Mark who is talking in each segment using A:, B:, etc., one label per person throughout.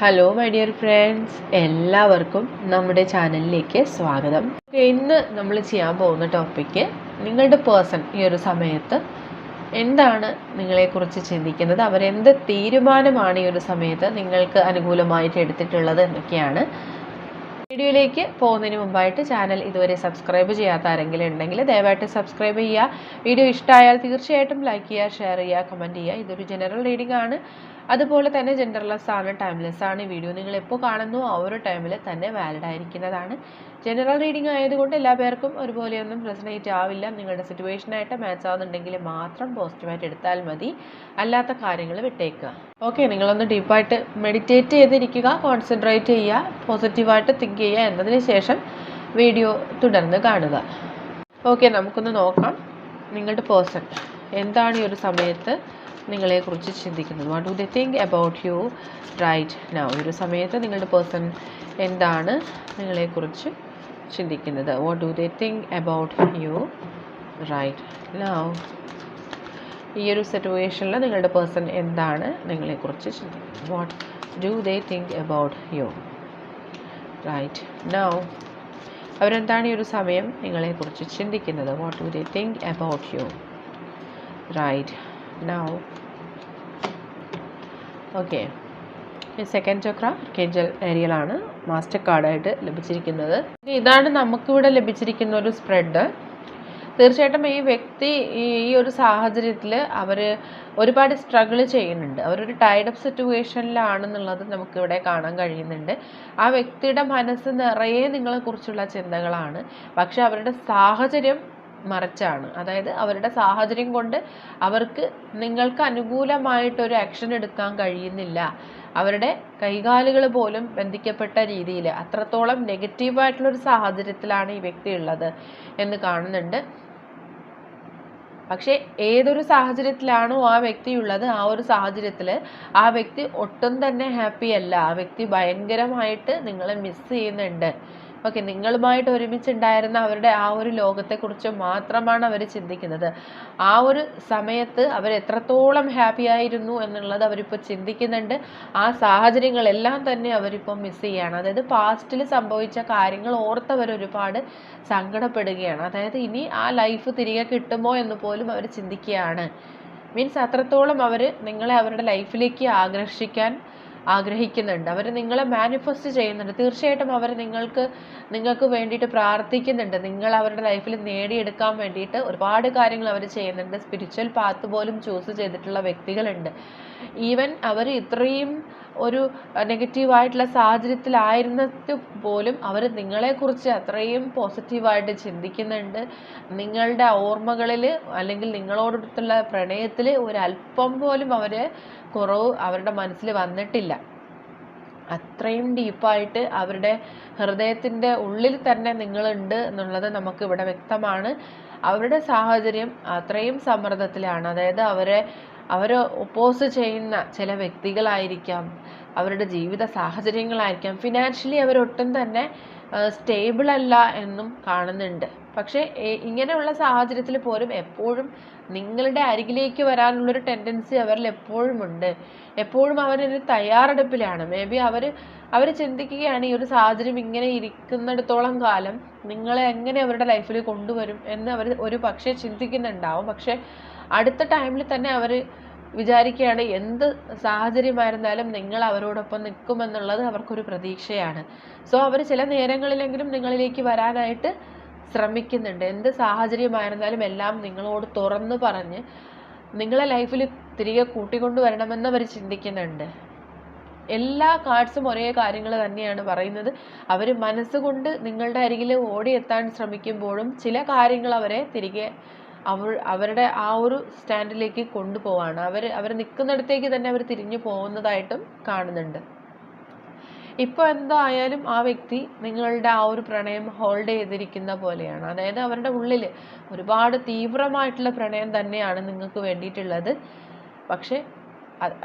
A: Hello my dear friends എല്ലാവർക്കും നമ്മുടെ ചാനലിലേക്ക് സ്വാഗതം. ഇന്ന് നമ്മൾ ചെയ്യാൻ പോകുന്ന ടോപ്പിക്ക് നിങ്ങളുടെ പേഴ്സൺ ഈ ഒരു സമയത്ത് എന്താണ് നിങ്ങളെക്കുറിച്ച് ചിന്തിക്കുന്നത്? അവരെന്ത് തീരുമാനമാണ് ഈ ഒരു സമയത്ത് നിങ്ങൾക്ക് അനുകൂലമായിട്ട് എടുത്തിട്ടുള്ളത് എന്നൊക്കെയാണ്. വീഡിയോയിലേക്ക് പോകുന്നതിന് മുമ്പായിട്ട് ചാനൽ ഇതുവരെ സബ്സ്ക്രൈബ് ചെയ്യാത്ത ആരെങ്കിലും ഉണ്ടെങ്കിൽ ദയവായിട്ട് സബ്സ്ക്രൈബ് ചെയ്യുക. വീഡിയോ ഇഷ്ടമായാൽ തീർച്ചയായിട്ടും ലൈക്ക് ചെയ്യുക ഷെയർ ചെയ്യുക കമന്റ് ചെയ്യുക. ഇതൊരു ജനറൽ റീഡിംഗ് ആണ്. അതുപോലെ തന്നെ ജെൻഡർലെസ് ആണ് ടൈംലെസ് ആണ് ഈ വീഡിയോ നിങ്ങൾ എപ്പോൾ കാണുന്നു ആ ഒരു ടൈമിൽ തന്നെ വാലിഡ് ആയിരിക്കുന്നതാണ്. ജനറൽ റീഡിംഗ് ആയതുകൊണ്ട് എല്ലാ പേർക്കും ഒരുപോലെയൊന്നും റെസനേറ്റ് ആവില്ല. നിങ്ങളുടെ സിറ്റുവേഷനായിട്ട് മാച്ച് ആവുന്നുണ്ടെങ്കിൽ മാത്രം പോസിറ്റീവായിട്ട് എടുത്താൽ മതി. അല്ലാത്ത കാര്യങ്ങൾ വിട്ടേക്കുക. ഓക്കെ നിങ്ങളൊന്ന് ഡീപ്പായിട്ട് മെഡിറ്റേറ്റ് ചെയ്തിരിക്കുക കോൺസെൻട്രേറ്റ് ചെയ്യുക പോസിറ്റീവായിട്ട് തിങ്ക് ചെയ്യുക എന്നതിന് ശേഷം വീഡിയോ തുടർന്ന് കാണുക. ഓക്കെ നമുക്കൊന്ന് നോക്കാം. നിങ്ങളുടെ പേഴ്സൺ എന്താണ് ഈ ഒരു സമയത്ത് നിങ്ങളെക്കുറിച്ച് ചിന്തിക്കുന്നത്? What do they think about you right now ഈ ഒരു സമയത്ത് നിങ്ങളുടെ പേഴ്സൺ എന്താണ് നിങ്ങളെക്കുറിച്ച് ചിന്തിക്കുന്നത്? What do they think about you right now ഈ ഒരു സിറ്റുവേഷനിൽ നിങ്ങളുടെ പേഴ്സൺ എന്താണ് നിങ്ങളെക്കുറിച്ച് ചിന്തിക്കുന്നത്? What do they think about you right now അവരെന്താണ് ഈ ഒരു സമയം നിങ്ങളെക്കുറിച്ച് ചിന്തിക്കുന്നത്? What do they think about you right now okay. Second chakra കേഞ്ചൽ ഏരിയയിലാണ് മാസ്റ്റർ കാർഡായിട്ട് ലഭിച്ചിരിക്കുന്നത്. ഇതാണ് നമുക്കിവിടെ ലഭിച്ചിരിക്കുന്ന ഒരു സ്പ്രെഡ് തീർച്ചയായിട്ടും ഈ വ്യക്തി ഈ ഒരു സാഹചര്യത്തിൽ അവർ ഒരുപാട് സ്ട്രഗിൾ ചെയ്യുന്നുണ്ട്. അവരൊരു ടൈഡപ്പ് സിറ്റുവേഷനിലാണെന്നുള്ളത് നമുക്കിവിടെ കാണാൻ കഴിയുന്നുണ്ട്. ആ വ്യക്തിയുടെ മനസ്സ് നിറയെ നിങ്ങളെക്കുറിച്ചുള്ള ചിന്തകളാണ്. പക്ഷെ അവരുടെ സാഹചര്യം മറിച്ചാണ്. അതായത് അവരുടെ സാഹചര്യം കൊണ്ട് അവർക്ക് നിങ്ങൾക്ക് അനുകൂലമായിട്ടൊരു ആക്ഷൻ എടുക്കാൻ കഴിയുന്നില്ല. അവരുടെ കൈകാലുകൾ പോലും ബന്ധിക്കപ്പെട്ട രീതിയിൽ അത്രത്തോളം നെഗറ്റീവായിട്ടുള്ളൊരു സാഹചര്യത്തിലാണ് ഈ വ്യക്തി ഉള്ളത് എന്ന് കാണുന്നുണ്ട്. പക്ഷേ ഏതൊരു സാഹചര്യത്തിലാണോ ആ വ്യക്തി ഉള്ളത് ആ ഒരു സാഹചര്യത്തിൽ ആ വ്യക്തി ഒട്ടും തന്നെ ഹാപ്പി അല്ല. ആ വ്യക്തി ഭയങ്കരമായിട്ട് നിങ്ങളെ മിസ് ചെയ്യുന്നുണ്ട്. ഓക്കെ നിങ്ങളുമായിട്ട് ഒരുമിച്ചുണ്ടായിരുന്ന അവരുടെ ആ ഒരു ലോകത്തെക്കുറിച്ച് മാത്രമാണ് അവർ ചിന്തിക്കുന്നത്. ആ ഒരു സമയത്ത് അവർ എത്രത്തോളം ഹാപ്പി ആയിരുന്നു എന്നുള്ളത് അവരിപ്പോൾ ചിന്തിക്കുന്നുണ്ട്. ആ സാഹചര്യങ്ങളെല്ലാം തന്നെ അവരിപ്പോൾ മിസ് ചെയ്യുകയാണ് അതായത് പാസ്റ്റിൽ സംഭവിച്ച കാര്യങ്ങൾ ഓർത്തവർ ഒരുപാട് സങ്കടപ്പെടുകയാണ്. അതായത് ഇനി ആ ലൈഫ് തിരികെ കിട്ടുമോ എന്ന് പോലും അവർ ചിന്തിക്കുകയാണ്. മീൻസ് അത്രത്തോളം അവർ നിങ്ങളെ അവരുടെ ലൈഫിലേക്ക് ആകർഷിക്കാൻ ആഗ്രഹിക്കുന്നുണ്ട്. അവർ നിങ്ങളെ മാനിഫെസ്റ്റ് ചെയ്യുന്നുണ്ട്. തീർച്ചയായിട്ടും അവർ നിങ്ങൾക്ക് നിങ്ങൾക്ക് വേണ്ടിയിട്ട് പ്രാർത്ഥിക്കുന്നുണ്ട്. നിങ്ങൾ അവരുടെ ലൈഫിൽ നേടിയെടുക്കാൻ വേണ്ടിയിട്ട് ഒരുപാട് കാര്യങ്ങൾ അവർ ചെയ്യുന്നുണ്ട്. സ്പിരിച്വൽ പാത്ത് പോലും ചൂസ് ചെയ്തിട്ടുള്ള വ്യക്തികളുണ്ട്. ഈവൻ അവർ ഇത്രയും ഒരു നെഗറ്റീവായിട്ടുള്ള സാഹചര്യത്തിലായിരുന്നിട്ട് പോലും അവർ നിങ്ങളെക്കുറിച്ച് അത്രയും പോസിറ്റീവായിട്ട് ചിന്തിക്കുന്നുണ്ട്. നിങ്ങളുടെ ഓർമ്മകളിൽ അല്ലെങ്കിൽ നിങ്ങളോടടുത്തുള്ള പ്രണയത്തിൽ ഒരല്പം പോലും അവർ കുറവ് അവരുടെ മനസ്സിൽ വന്നിട്ടില്ല. അത്രയും ഡീപ്പായിട്ട് അവരുടെ ഹൃദയത്തിന്റെ ഉള്ളിൽ തന്നെ നിങ്ങളുണ്ട് എന്നുള്ളത് നമുക്ക് ഇവിടെ വ്യക്തമാണ്. അവരുടെ സാഹചര്യം അത്രയും സമ്മർദ്ദത്തിലാണ്. അതായത് അവരെ അവരെ ഒപ്പോസ് ചെയ്യുന്ന ചില വ്യക്തികളായിരിക്കാം അവരുടെ ജീവിത സാഹചര്യങ്ങളായിരിക്കാം. ഫിനാൻഷ്യലി അവരൊട്ടും തന്നെ സ്റ്റേബിൾ അല്ല എന്നും കാണുന്നുണ്ട്. പക്ഷേ ഇങ്ങനെയുള്ള സാഹചര്യത്തിൽ പോലും എപ്പോഴും നിങ്ങളുടെ അരികിലേക്ക് വരാനുള്ളൊരു ടെൻഡൻസി അവരിൽ എപ്പോഴും ഉണ്ട്. എപ്പോഴും അവരൊരു തയ്യാറെടുപ്പിലാണ്. മേ ബി അവർ അവർ ചിന്തിക്കുകയാണ് ഈ ഒരു സാഹചര്യം ഇങ്ങനെ ഇരിക്കുന്നിടത്തോളം കാലം നിങ്ങളെ എങ്ങനെ അവരുടെ ലൈഫിൽ കൊണ്ടുവരും എന്ന് അവർ ഒരു പക്ഷേ ചിന്തിക്കുന്നുണ്ടാവും. പക്ഷേ അടുത്ത ടൈമിൽ തന്നെ അവർ വിചാരിക്കുകയാണ് എന്ത് സാഹചര്യമായിരുന്നാലും നിങ്ങൾ അവരോടൊപ്പം നിൽക്കുമെന്നുള്ളത് അവർക്കൊരു പ്രതീക്ഷയാണ്. സോ അവർ ചില നേരങ്ങളിലെങ്കിലും നിങ്ങളിലേക്ക് വരാനായിട്ട് ശ്രമിക്കുന്നുണ്ട്. എന്ത് സാഹചര്യമായിരുന്നാലും എല്ലാം നിങ്ങളോട് തുറന്നു പറഞ്ഞ് നിങ്ങളെ ലൈഫിൽ തിരികെ കൂട്ടിക്കൊണ്ടുവരണമെന്ന് അവർ ചിന്തിക്കുന്നുണ്ട്. എല്ലാ കാർഡ്സും ഒരേ കാര്യങ്ങൾ തന്നെയാണ് പറയുന്നത്. അവർ മനസ്സുകൊണ്ട് നിങ്ങളുടെ അരികിൽ ഓടിയെത്താൻ ശ്രമിക്കുമ്പോഴും ചില കാര്യങ്ങൾ അവരെ തിരികെ അവർ അവരുടെ ആ ഒരു സ്റ്റാൻഡിലേക്ക് കൊണ്ടുപോവാണ്. അവർ അവർ നിൽക്കുന്നിടത്തേക്ക് തന്നെ അവർ തിരിഞ്ഞു പോകുന്നതായിട്ടും കാണുന്നുണ്ട്. ഇപ്പോൾ എന്തായാലും ആ വ്യക്തി നിങ്ങളുടെ ആ ഒരു പ്രണയം ഹോൾഡ് ചെയ്തിരിക്കുന്ന പോലെയാണ്. അതായത് അവരുടെ ഉള്ളിൽ ഒരുപാട് തീവ്രമായിട്ടുള്ള പ്രണയം തന്നെയാണ് നിങ്ങൾക്ക് വേണ്ടിയിട്ടുള്ളത്. പക്ഷേ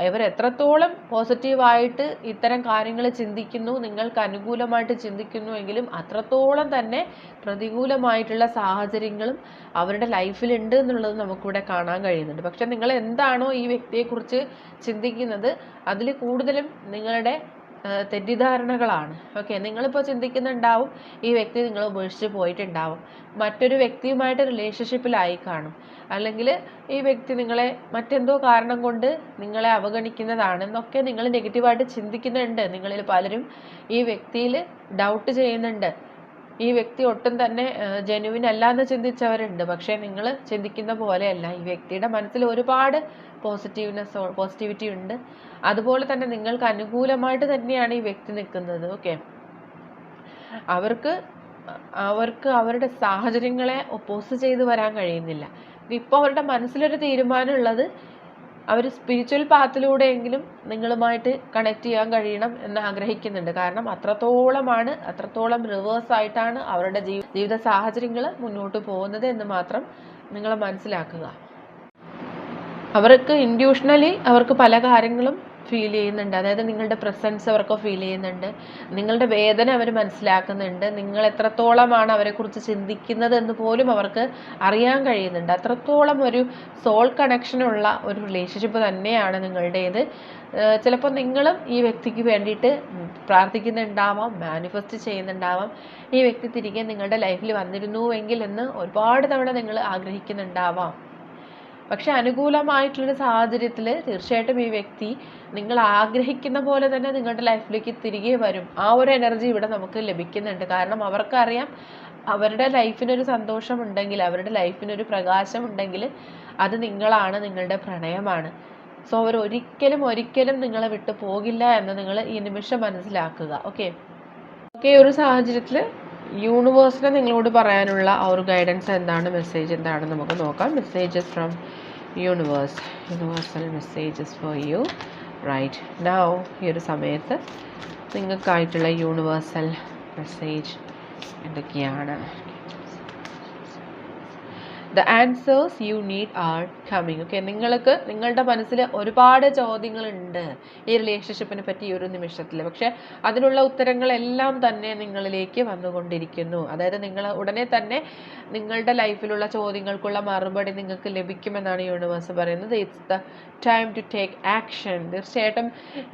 A: ഇവർ എത്രത്തോളം പോസിറ്റീവായിട്ട് ഇത്തരം കാര്യങ്ങൾ ചിന്തിക്കുന്നു നിങ്ങൾക്ക് അനുകൂലമായിട്ട് ചിന്തിക്കുന്നു എങ്കിലും അത്രത്തോളം തന്നെ പ്രതികൂലമായിട്ടുള്ള സാഹചര്യങ്ങളും അവരുടെ ലൈഫിലുണ്ട് എന്നുള്ളത് നമുക്കിവിടെ കാണാൻ കഴിയുന്നുണ്ട്. പക്ഷെ നിങ്ങൾ എന്താണോ ഈ വ്യക്തിയെക്കുറിച്ച് ചിന്തിക്കുന്നത് അതിൽ കൂടുതലും നിങ്ങളുടെ തെറ്റിദ്ധാരണകളാണ്. ഓക്കെ നിങ്ങളിപ്പോൾ ചിന്തിക്കുന്നുണ്ടാവും ഈ വ്യക്തി നിങ്ങളെ ഉപേക്ഷിച്ച് പോയിട്ടുണ്ടാവും. മറ്റൊരു വ്യക്തിയുമായിട്ട് റിലേഷൻഷിപ്പിലായി കാണും. അല്ലെങ്കിൽ ഈ വ്യക്തി നിങ്ങളെ മറ്റെന്തോ കാരണം കൊണ്ട് നിങ്ങളെ അവഗണിക്കുന്നതാണെന്നൊക്കെ നിങ്ങൾ നെഗറ്റീവായിട്ട് ചിന്തിക്കുന്നുണ്ട്. നിങ്ങളിൽ പലരും ഈ വ്യക്തിയിൽ ഡൗട്ട് ചെയ്യുന്നുണ്ട്. ഈ വ്യക്തി ഒട്ടും തന്നെ ജെനുവിൻ അല്ല എന്ന് ചിന്തിച്ചവരുണ്ട്. പക്ഷേ നിങ്ങൾ ചിന്തിക്കുന്ന പോലെയല്ല. ഈ വ്യക്തിയുടെ മനസ്സിൽ ഒരുപാട് പോസിറ്റീവ്നെസ് പോസിറ്റിവിറ്റി ഉണ്ട്. അതുപോലെ തന്നെ നിങ്ങൾക്ക് അനുകൂലമായിട്ട് തന്നെയാണ് ഈ വ്യക്തി നിൽക്കുന്നത്. ഓക്കെ? അവർക്ക് അവർക്ക് അവരുടെ സാഹചര്യങ്ങളെ ഒപ്പോസ് ചെയ്ത് വരാൻ കഴിയുന്നില്ല. ഇപ്പോൾ അവരുടെ മനസ്സിലൊരു തീരുമാനം അവർ സ്പിരിച്വൽ പാത്തിലൂടെയെങ്കിലും നിങ്ങളുമായിട്ട് കണക്ട് ചെയ്യാൻ കഴിയണം എന്ന് ആഗ്രഹിക്കുന്നുണ്ട്. കാരണം അത്രത്തോളമാണ് അത്രത്തോളം റിവേഴ്സ് ആയിട്ടാണ് അവരുടെ ജീവിത സാഹചര്യങ്ങൾ മുന്നോട്ട് പോകുന്നത് എന്ന് മാത്രം നിങ്ങൾ മനസ്സിലാക്കുക. അവർക്ക് ഇൻഡ്യൂഷണലി അവർക്ക് പല കാര്യങ്ങളും ഫീൽ ചെയ്യുന്നുണ്ട്. അതായത് നിങ്ങളുടെ പ്രസൻസ് അവർക്ക് ഫീൽ ചെയ്യുന്നുണ്ട്. നിങ്ങളുടെ വേദന അവർ മനസ്സിലാക്കുന്നുണ്ട്. നിങ്ങൾ എത്രത്തോളമാണ് അവരെക്കുറിച്ച് ചിന്തിക്കുന്നത് എന്ന് പോലും അവർക്ക് അറിയാൻ കഴിയുന്നുണ്ട്. അത്രത്തോളം ഒരു സോൾ കണക്ഷനുള്ള ഒരു റിലേഷൻഷിപ്പ് തന്നെയാണ് നിങ്ങളുടേത്. ചിലപ്പോൾ നിങ്ങളും ഈ വ്യക്തിക്ക് വേണ്ടിയിട്ട് പ്രാർത്ഥിക്കുന്നുണ്ടാവാം മാനിഫെസ്റ്റ് ചെയ്യുന്നുണ്ടാവാം. ഈ വ്യക്തി തിരികെ നിങ്ങളുടെ ലൈഫിൽ വന്നിരുന്നുവെങ്കിൽ എന്ന് ഒരുപാട് തവണ നിങ്ങൾ ആഗ്രഹിക്കുന്നുണ്ടാവാം. പക്ഷെ അനുകൂലമായിട്ടുള്ളൊരു സാഹചര്യത്തിൽ തീർച്ചയായിട്ടും ഈ വ്യക്തി നിങ്ങൾ ആഗ്രഹിക്കുന്ന പോലെ തന്നെ നിങ്ങളുടെ ലൈഫിലേക്ക് തിരികെ വരും. ആ ഒരു എനർജി ഇവിടെ നമുക്ക് ലഭിക്കുന്നുണ്ട്. കാരണം അവർക്കറിയാം അവരുടെ ലൈഫിനൊരു സന്തോഷമുണ്ടെങ്കിൽ അവരുടെ ലൈഫിനൊരു പ്രകാശമുണ്ടെങ്കിൽ അത് നിങ്ങളാണ് നിങ്ങളുടെ പ്രണയമാണ്. സോ അവർ ഒരിക്കലും ഒരിക്കലും നിങ്ങളെ വിട്ടു പോകില്ല എന്ന് നിങ്ങൾ ഈ നിമിഷം മനസ്സിലാക്കുക. ഓക്കെ? ഓക്കെ ഒരു സാഹചര്യത്തിൽ യൂണിവേഴ്സിനെ നിങ്ങളോട് പറയാനുള്ള ആ ഒരു ഗൈഡൻസ് എന്താണ് മെസ്സേജ് എന്താണ് നമുക്ക് നോക്കാം. Messages from universe universal messages for you right now ഈ ഒരു സമയത്ത് നിങ്ങൾക്കായിട്ടുള്ള യൂണിവേഴ്സൽ മെസ്സേജ് എന്തൊക്കെയാണ്? The answers you need are coming okay നിങ്ങൾക്ക് നിങ്ങളുടെ മനസ്സിൽ ഒരുപാട് ചോദ്യങ്ങളുണ്ട് ഈ റിലേഷൻഷിപ്പിനെ പറ്റി ഒരു നിമിഷത്തിൽ. പക്ഷെ അതിനുള്ള ഉത്തരങ്ങളെല്ലാം തന്നെ നിങ്ങളിലേക്ക് വന്നുകൊണ്ടിരിക്കുന്നു. അതായത് നിങ്ങൾ ഉടനെ തന്നെ നിങ്ങളുടെ ലൈഫിലുള്ള ചോദ്യങ്ങൾക്കുള്ള മറുപടി നിങ്ങൾക്ക് ലഭിക്കുമെന്നാണ് യൂണിവേഴ്സ് പറയുന്നത്. It's the time to take action തീർച്ചയായിട്ടും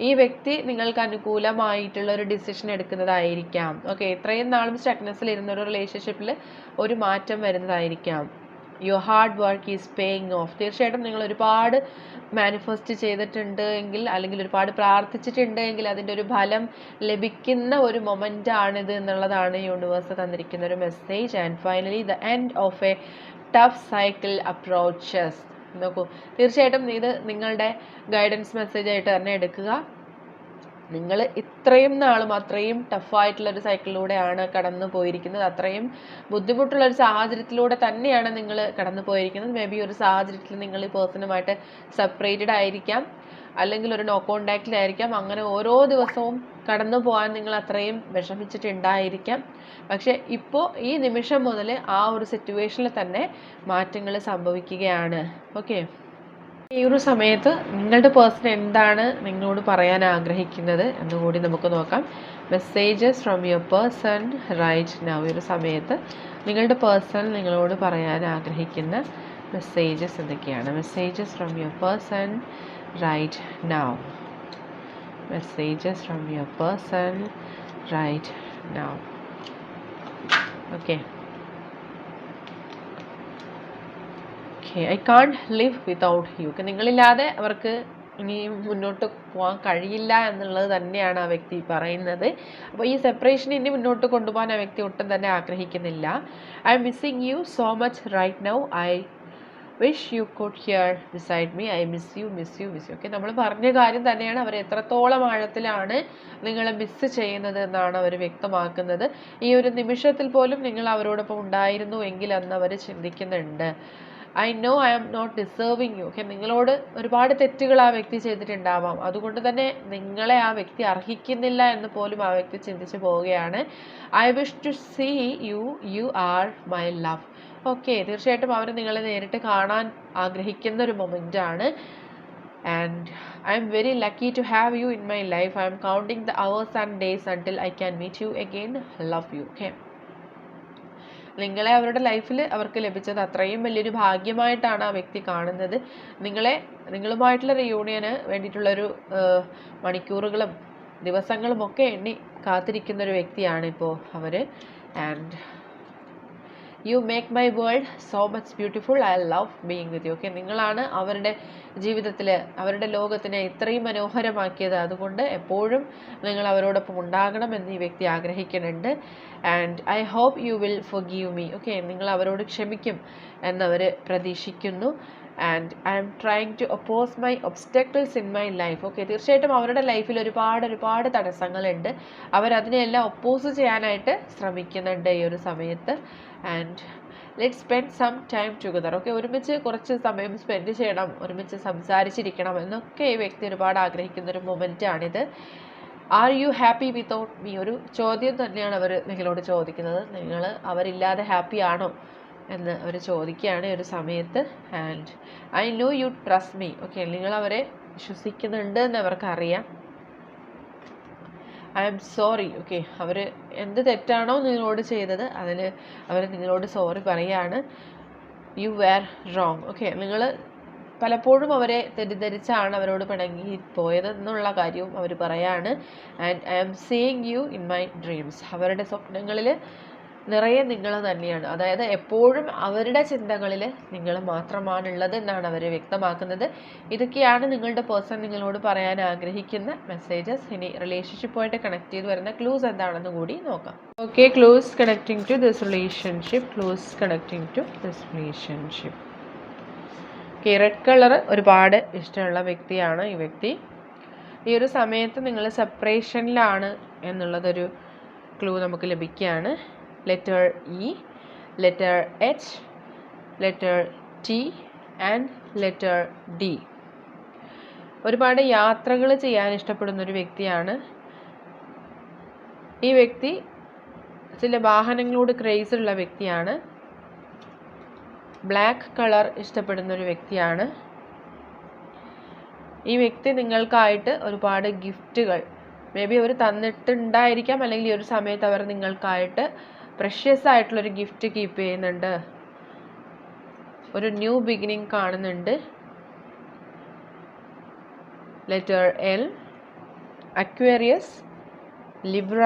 A: ഈ വ്യക്തി നിങ്ങൾക്ക് അനുകൂലമായിട്ടുള്ള ഒരു ഡിസിഷൻ എടുക്കുന്നതായിരിക്കാം. ഓക്കെ ഇത്രയും നാളും സ്റ്റക്നെസ്സിൽ ഇരുന്ന ഒരു റിലേഷൻഷിപ്പിൽ ഒരു മാറ്റം വരുന്നതായിരിക്കാം. Your hard work is paying off തീർച്ചയായിട്ടും നിങ്ങൾ ഒരുപാട് മാനിഫെസ്റ്റ് ചെയ്തിട്ടുണ്ട് എങ്കിൽ അല്ലെങ്കിൽ ഒരുപാട് പ്രാർത്ഥിച്ചിട്ടുണ്ട് എങ്കിൽ അതിന്റെ ഒരു ഫലം ലഭിക്കുന്ന ഒരു മൊമെന്റ് ആണിത് എന്നുള്ളതാണ് യൂണിവേഴ്സ് തന്നിരിക്കുന്ന ഒരു message and finally the end of a tough cycle approaches നോക്കൂ തീർച്ചയായിട്ടും ഇത് നിങ്ങളുടെ ഗൈഡൻസ് മെസ്സേജായിട്ട് തന്നെ എടുക്കുക. നിങ്ങൾ ഇത്രയും നാളും അത്രയും ടഫായിട്ടുള്ളൊരു സൈക്കിളിലൂടെയാണ് കടന്നു പോയിരിക്കുന്നത്. അത്രയും ബുദ്ധിമുട്ടുള്ള ഒരു സാഹചര്യത്തിലൂടെ തന്നെയാണ് നിങ്ങൾ കടന്നു പോയിരിക്കുന്നത്. മേ ബി ഒരു സാഹചര്യത്തിൽ നിങ്ങൾ ഈ പേഴ്സണുമായിട്ട് സെപ്പറേറ്റഡ് ആയിരിക്കാം. അല്ലെങ്കിൽ ഒരു നോ കോണ്ടാക്റ്റിലായിരിക്കാം അങ്ങനെ ഓരോ ദിവസവും കടന്നു പോകാൻ നിങ്ങൾ അത്രയും വിഷമിച്ചിട്ടുണ്ടായിരിക്കാം. പക്ഷേ ഇപ്പോൾ ഈ നിമിഷം മുതൽ ആ ഒരു സിറ്റുവേഷനിൽ തന്നെ മാറ്റങ്ങൾ സംഭവിക്കുകയാണ്. ഓക്കെ ഈ ഒരു സമയത്ത് നിങ്ങളുടെ പേഴ്സൺ എന്താണ് നിങ്ങളോട് പറയാൻ ആഗ്രഹിക്കുന്നത് എന്നുകൂടി നമുക്ക് നോക്കാം. Messages from your person right now ഈ ഒരു സമയത്ത് നിങ്ങളുടെ പേഴ്സൺ നിങ്ങളോട് പറയാൻ ആഗ്രഹിക്കുന്ന മെസ്സേജസ് എന്തൊക്കെയാണ്? Messages from your person right now messages from your person right now okay okay I can't live without you നിങ്ങളില്ലാതെ അവർക്ക് ഇനി മുന്നോട്ട് പോകാൻ കഴിയില്ല എന്നുള്ളത് തന്നെയാണ് ആ വ്യക്തി പറയുന്നത്. അപ്പോൾ ഈ സെപ്പറേഷൻ ഇനി മുന്നോട്ട് കൊണ്ടുപോകാൻ ആ വ്യക്തി ഒട്ടും തന്നെ ആഗ്രഹിക്കുന്നില്ല. I'm missing you so much right now I wish you could here beside me I miss you miss you miss you okay നമ്മൾ പറഞ്ഞ കാര്യം തന്നെയാണ്. അവർ എത്രത്തോളം ആഴത്തിലാണ് നിങ്ങളെ മിസ് ചെയ്യുന്നത് എന്നാണ് അവർ വ്യക്തമാക്കുന്നത്. ഈ ഒരു നിമിഷത്തിൽ പോലും നിങ്ങൾ അവരോടൊപ്പം ഉണ്ടായിരുന്നു എങ്കിൽ എന്ന് അവർ ചിന്തിക്കുന്നുണ്ട്. I know I am not deserving you okay നിങ്ങളോട് ഒരുപാട് തെറ്റുകൾ ആ വ്യക്തി ചെയ്തിട്ടുണ്ടാവാം. അതുകൊണ്ട് തന്നെ നിങ്ങളെ ആ വ്യക്തി അർഹിക്കുന്നില്ല എന്ന് പോലും ആ വ്യക്തി ചിന്തിച്ച് പോവുകയാണ്. I wish to see you you are my love okay തീർച്ചയായിട്ടും അവർ നിങ്ങളെ നേരിട്ട് കാണാൻ ആഗ്രഹിക്കുന്ന ഒരു മൊമെന്റ് ആണ്. And I'm very lucky to have you in my life I'm counting the hours and days until I can meet you again love you okay നിങ്ങളെ അവരുടെ ലൈഫിൽ അവർക്ക് ലഭിച്ചത് അത്രയും വലിയൊരു ഭാഗ്യമായിട്ടാണ് ആ വ്യക്തി കാണുന്നത്. നിങ്ങളെ നിങ്ങളുമായിട്ടുള്ള റിയൂണിയന് വേണ്ടിയിട്ടുള്ളൊരു മണിക്കൂറുകളും ദിവസങ്ങളുമൊക്കെ എണ്ണി കാത്തിരിക്കുന്ന ഒരു വ്യക്തിയാണ് ഇപ്പോൾ അവർ and you make my world so much beautiful I love being with you okay നിങ്ങളാണ് അവരുടെ ജീവിതത്തിൽ അവരുടെ ലോകത്തിനെ ഇത്രയും മനോഹരമാക്കിയത്. അതുകൊണ്ട് എപ്പോഴും നിങ്ങൾ അവരോടൊപ്പം ഉണ്ടാകണമെന്ന് ഈ വ്യക്തി ആഗ്രഹിക്കുന്നുണ്ട്. And I hope you will forgive me okay നിങ്ങൾ അവരോട് ക്ഷമിക്കും എന്നവർ പ്രതീക്ഷിക്കുന്നു. And I'm trying to oppose my obstacles in my life okay തീർച്ചയായിട്ടും അവരുടെ ലൈഫിൽ ഒരുപാട് ഒരുപാട് തടസ്സങ്ങളുണ്ട്. അവരതിനെല്ലാം ഒപ്പോസ് ചെയ്യാനായിട്ട് ശ്രമിക്കുന്നുണ്ട് ഈ ഒരു സമയത്ത്. And let spend some time together okay ഒരുമിച്ച് കുറച്ച് സമയം സ്പെൻഡ് ചെയ്യണം ഒരുമിച്ച് സംസാരിച്ചിരിക്കണം എന്നൊക്കെ ഈ വ്യക്തി ഒരുപാട് ആഗ്രഹിക്കുന്ന ഒരു മൊമെന്റ് ആണിത്. R you happy without me ഒരു ചോദ്യം തന്നെയാണ് അവർ നിങ്ങളോട് ചോദിക്കുന്നത്. നിങ്ങൾ അവരില്ലാതെ ഹാപ്പി ആണോ? എന്ന് അവർ ചോദിക്കുകയാണ് ഒരു സമയത്ത്. And I know you trust me okay നിങ്ങൾ അവരെ വിശ്വസിക്കുന്നുണ്ട് എന്ന് അവർക്കറിയാം ഐ എം സോറി ഓക്കെ അവർ എന്ത് തെറ്റാണോ നിങ്ങളോട് ചെയ്തത് അതിൽ അവർ നിങ്ങളോട് സോറി പറയുകയാണ്. യു വെയർ റോങ് ഓക്കെ നിങ്ങൾ പലപ്പോഴും അവരെ തെറ്റിദ്ധരിച്ചാണ് അവരോട് പിണങ്ങി പോയത് എന്നുള്ള കാര്യവും അവർ പറയാണ്. And I'm seeing you in my dreams അവരുടെ സ്വപ്നങ്ങളിൽ നിറയെ നിങ്ങൾ തന്നെയാണ്. അതായത് എപ്പോഴും അവരുടെ ചിന്തകളിൽ നിങ്ങൾ മാത്രമാണുള്ളത് എന്നാണ് അവർ വ്യക്തമാക്കുന്നത്. ഇതൊക്കെയാണ് നിങ്ങളുടെ പേഴ്സൺ നിങ്ങളോട് പറയാൻ ആഗ്രഹിക്കുന്ന മെസ്സേജസ്. ഇനി റിലേഷൻഷിപ്പുമായിട്ട് കണക്ട് ചെയ്ത് വരുന്ന ക്ലൂസ് എന്താണെന്ന് കൂടി നോക്കാം. Okay clues connecting to this relationship clues connecting to this relationship. Okay red colour ഒരുപാട് ഇഷ്ടമുള്ള വ്യക്തിയാണ് ഈ വ്യക്തി. ഈ ഒരു സമയത്ത് നിങ്ങൾ സെപ്പറേഷനിലാണ് എന്നുള്ളതൊരു ക്ലൂ നമുക്ക് ലഭിക്കുകയാണ്. Letter E, letter H, letter T and letter D. ഒരുപാട് യാത്രകൾ ചെയ്യാൻ ഇഷ്ടപ്പെടുന്ന ഒരു വ്യക്തിയാണ്. ഈ വ്യക്തി ചില വാഹനങ്ങളോട് ക്രേസ് ഉള്ള വ്യക്തിയാണ്. ബ്ലാക്ക് കളർ ഇഷ്ടപ്പെടുന്ന ഒരു വ്യക്തിയാണ്. ഈ വ്യക്തി നിങ്ങൾക്കായിട്ട് ഒരുപാട് ഗിഫ്റ്റുകൾ മേ ബി അവർ തന്നിട്ടുണ്ടായിരിക്കാം അല്ലെങ്കിൽ ഈ ഒരു സമയത്ത് അവർ നിങ്ങൾക്കായിട്ട് പ്രഷ്യസ് ആയിട്ടുള്ളൊരു ഗിഫ്റ്റ് കീപ്പ് ചെയ്യുന്നുണ്ട്. ഒരു ന്യൂ ബിഗിനിങ് കാണുന്നുണ്ട്. Letter L Aquarius Libra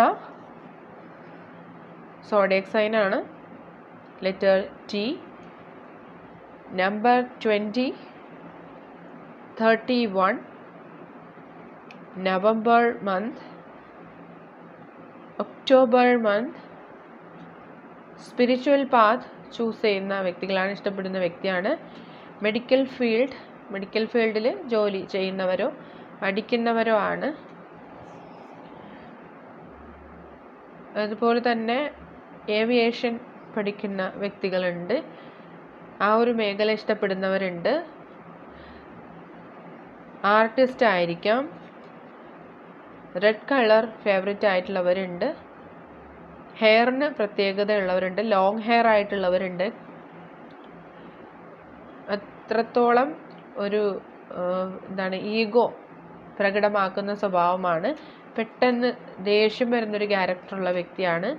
A: zodiac sign ആണ്. Letter T number twenty thirty one November month October month spiritual path choose ചെയ്യുന്ന വ്യക്തികളാണ് ഇഷ്ടപ്പെടുന്ന വ്യക്തിയാണ്. മെഡിക്കൽ ഫീൽഡ് മെഡിക്കൽ ഫീൽഡിൽ ജോലി ചെയ്യുന്നവരോ പഠിക്കുന്നവരോ ആണ്. അതുപോലെ തന്നെ ഏവിയേഷൻ പഠിക്കുന്ന വ്യക്തികളുണ്ട്. ആ ഒരു മേഖല ഇഷ്ടപ്പെടുന്നവരുണ്ട്. ആർട്ടിസ്റ്റ് ആയിരിക്കാം. റെഡ് കളർ ഫേവറേറ്റ് ആയിട്ടുള്ളവരുണ്ട്. ഹെയറിന് പ്രത്യേകത ഉള്ളവരുണ്ട് ലോങ് ഹെയർ ആയിട്ടുള്ളവരുണ്ട്. അത്രത്തോളം ഒരു എന്താണ് ഈഗോ പ്രകടമാക്കുന്ന സ്വഭാവമാണ്. പെട്ടെന്ന് ദേഷ്യം വരുന്നൊരു ക്യാരക്ടറുള്ള വ്യക്തിയാണ്.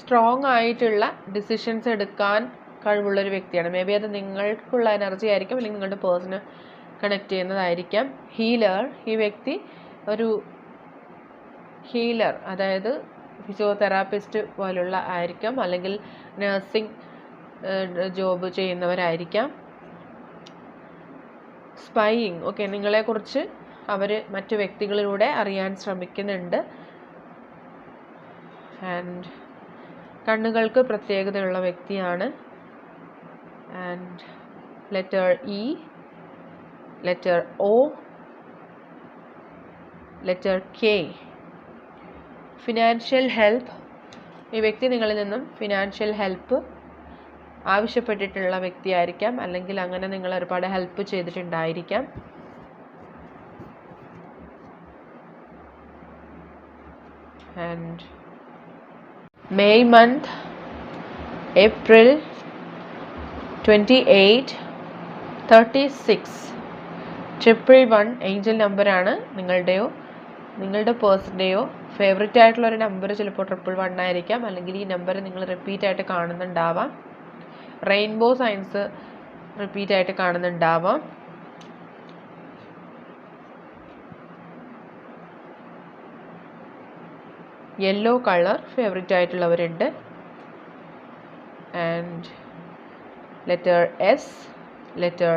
A: സ്ട്രോങ് ആയിട്ടുള്ള ഡിസിഷൻസ് എടുക്കാൻ കഴിവുള്ള ഒരു വ്യക്തിയാണ്. മേ ബി അത് നിങ്ങൾക്കുള്ള എനർജി ആയിരിക്കും അല്ലെങ്കിൽ നിങ്ങളുടെ പേഴ്സണ് കണക്ട് ചെയ്യുന്നതായിരിക്കാം. ഹീലർ ഈ വ്യക്തി ഒരു ഹീലർ അതായത് ഫിസിയോതെറാപ്പിസ്റ്റ് പോലുള്ള ആയിരിക്കാം അല്ലെങ്കിൽ നഴ്സിംഗ് ജോബ് ചെയ്യുന്നവരായിരിക്കാം. സ്പൈയിങ് ഓക്കെ നിങ്ങളെക്കുറിച്ച് അവർ മറ്റു വ്യക്തികളിലൂടെ അറിയാൻ ശ്രമിക്കുന്നുണ്ട്. ആൻഡ് കണ്ണുകൾക്ക് പ്രത്യേകതയുള്ള വ്യക്തിയാണ്. And letter E letter O, letter K. Financial help. ഈ വ്യക്തി നിങ്ങളിൽ നിന്നും ഫിനാൻഷ്യൽ ഹെൽപ്പ് ആവശ്യപ്പെട്ടിട്ടുള്ള വ്യക്തിയായിരിക്കാം അല്ലെങ്കിൽ അങ്ങനെ നിങ്ങൾ ഒരുപാട് help ചെയ്തിട്ടുണ്ടായിരിക്കാം and May month April twenty eight thirty six triple one angel നമ്പറാണ് നിങ്ങളുടെയോ നിങ്ങളുടെ പേഴ്സന്റെയോ ഫേവററ്റ് ആയിട്ടുള്ള ഒരു നമ്പർ ചിലപ്പോൾ ട്രിപ്പിൾ വൺ ആയിരിക്കാം. അല്ലെങ്കിൽ ഈ നമ്പർ നിങ്ങൾ റിപ്പീറ്റ് ആയിട്ട് കാണുന്നുണ്ടാവാം. റെയിൻബോ സയൻസ് റിപ്പീറ്റ് ആയിട്ട് കാണുന്നുണ്ടാവാം. Yellow colour favourite ആയിട്ടുള്ളവരുണ്ട്. And letter S letter